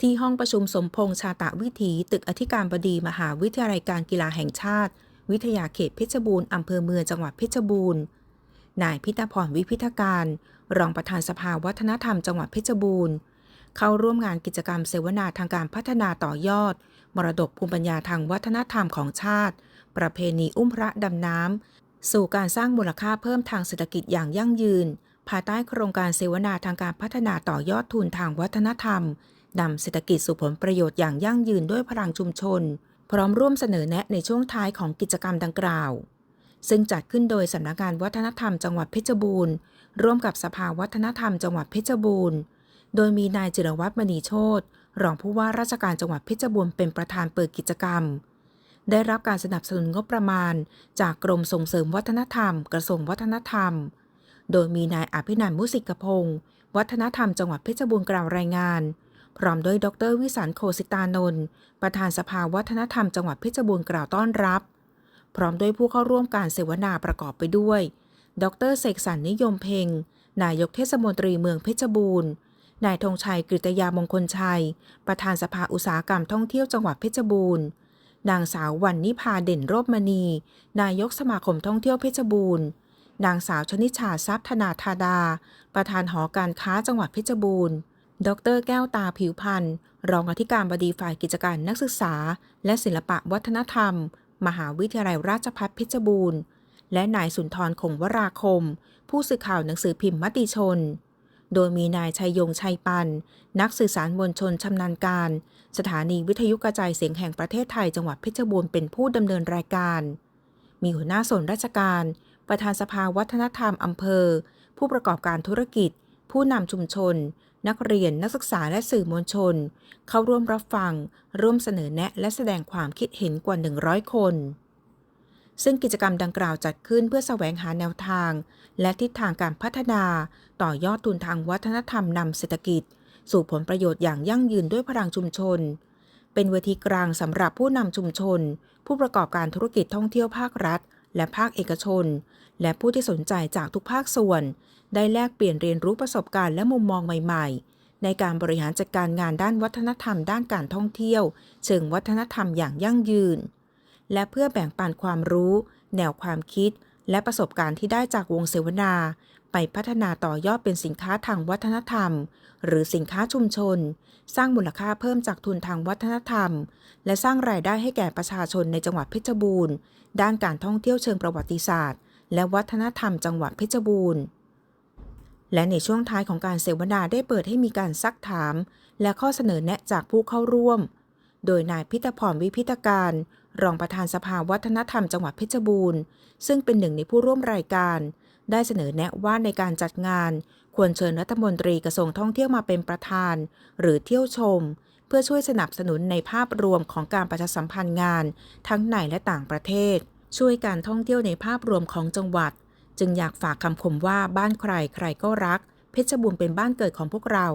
ที่ห้องประชุมสมพงษ์ชาตะวิถี ตึกอธิการบดีมหาวิทยาลัยการกีฬาแห่งชาติ วิทยาเขตเพชรบูรณ์อำเภอเมืองจังหวัดเพชรบูรณ์ นายพิตาพรวิพิธการ รองประธานสภาวัฒนธรรมจังหวัดเพชรบูรณ์ เข้าร่วมงานกิจกรรมเสวนาทางการพัฒนาต่อยอด มรดกภูมิปัญญาทางวัฒนธรรมของชาติ ประเพณีอุ้มพระดำน้ำ สู่การสร้างมูลค่าเพิ่มทางเศรษฐกิจอย่างยั่งยืน ภายใต้โครงการเสวนาทางการพัฒนาต่อยอดทุนทางวัฒนธรรมนำเศรษฐกิจสู่ผลประโยชน์อย่างยั่งยืนด้วยพลังชุมชน พร้อมร่วมเสนอแนะในช่วงท้ายของกิจกรรมดังกล่าว ซึ่งจัดขึ้นโดยสำนักงานวัฒนธรรมจังหวัดเพชรบูรณ์ ร่วมกับสภาวัฒนธรรมจังหวัดเพชรบูรณ์ โดยมีนายจิรวัตรมณีโชตรองผู้ว่าราชการจังหวัดเพชรบูรณ์เป็นประธานเปิดกิจกรรม ได้รับการสนับสนุนงบประมาณ จากกรมส่งเสริมวัฒนธรรม กระทรวงวัฒนธรรม โดยมีนายอภินันมุสิกพงศ์วัฒนธรรมจังหวัดเพชรบูรณ์กล่าวรายงาน พร้อมด้วยดรวิสารโคสิตานนท์ประธานสภาวัฒนธรรมจังหวัดเพชรบูรณ์กล่าวต้อนรับ พร้อมด้วยผู้เข้าร่วมการเสวนาประกอบไปด้วย ดรเสกสรรนิยมเพ็งนายกเทศมนตรีเมืองเพชรบูรณ์นายธงชัยกฤตยามงคลชัย ประธานสภาอุตสาหกรรมท่องเที่ยวจังหวัดเพชรบูรณ์ นางสาววันนิพาเด่นโรบมณี นายกสมาคมท่องเที่ยวเพชรบูรณ์ นางสาวชนิชาทรัพย์ธนาธาดา ประธานหอการค้าจังหวัดเพชรบูรณ์ ดรแก้วตาผิวพันธ์รองอธิการบดีฝ่ายกิจการนักศึกษา และศิลปะวัฒนธรรม มหาวิทยาลัยราชภัฏเพชรบูรณ์ และนายสุนทรคงวราคม ผู้สื่อข่าวหนังสือพิมพ์มติชน โดยมีนายชัยยงชัยปัน นักสื่อสารมวลชนชำนาญการ สถานีวิทยุกระจายเสียงแห่งประเทศไทยจังหวัดเพชรบูรณ์เป็นผู้ดำเนินรายการ มีหัวหน้าส่วนราชการ ประธานสภาวัฒนธรรมอำเภอ ผู้ประกอบการธุรกิจ ผู้นำชุมชน นักเรียนนักศึกษาและสื่อมวลชน เข้าร่วมรับฟัง ร่วมเสนอแนะและแสดงความคิดเห็นกว่า 100 คน ซึ่งกิจกรรมดังกล่าวจัดขึ้นเพื่อแสวงหาแนวทาง และทิศทางการพัฒนา ต่อยอดทุนทางวัฒนธรรมนำเศรษฐกิจ สู่ผลประโยชน์อย่างยั่งยืนด้วยพลังชุมชน เป็นเวทีกลางสำหรับผู้นำชุมชน ผู้ประกอบการธุรกิจท่องเที่ยวภาครัฐ และภาคเอกชน และผู้ที่สนใจจากทุกภาคส่วน ได้แลกเปลี่ยนเรียนรู้ประสบการณ์และมุมมองใหม่ๆ ในการบริหารจัดการงานด้านวัฒนธรรม ด้านการท่องเที่ยว เชิงวัฒนธรรมอย่างยั่งยืน และเพื่อแบ่งปันความรู้ แนวความคิด และประสบการณ์ที่ได้จากวงเสวนา ไปพัฒนาต่อยอดเป็นสินค้าทางวัฒนธรรม หรือสินค้าชุมชน สร้างมูลค่าเพิ่มจากทุนทางวัฒนธรรม และสร้างรายได้ให้แก่ประชาชนในจังหวัดเพชรบูรณ์ ด้านการท่องเที่ยวเชิงประวัติศาสตร์ และวัฒนธรรมจังหวัดเพชรบูรณ์และในช่วงท้ายของการเสวนาได้เปิดให้มีการซักถาม และข้อเสนอแนะจากผู้เข้าร่วม โดยนายพิตพรวิพิธการ รองประธานสภาวัฒนธรรมจังหวัดเพชรบูรณ์ ซึ่งเป็นหนึ่งในผู้ร่วมรายการ ได้เสนอแนะว่าในการจัดงาน ควรเชิญรัฐมนตรีกระทรวงท่องเที่ยวมาเป็นประธาน หรือเที่ยวชม เพื่อช่วยสนับสนุนในภาพรวมของการประชาสัมพันธ์งาน ทั้งในและต่างประเทศ ช่วยการท่องเที่ยวในภาพรวมของจังหวัด จึงอยากฝากคำคมว่าบ้านใครใครก็รัก เพชรบูรณ์เป็นบ้านเกิดของพวกเรา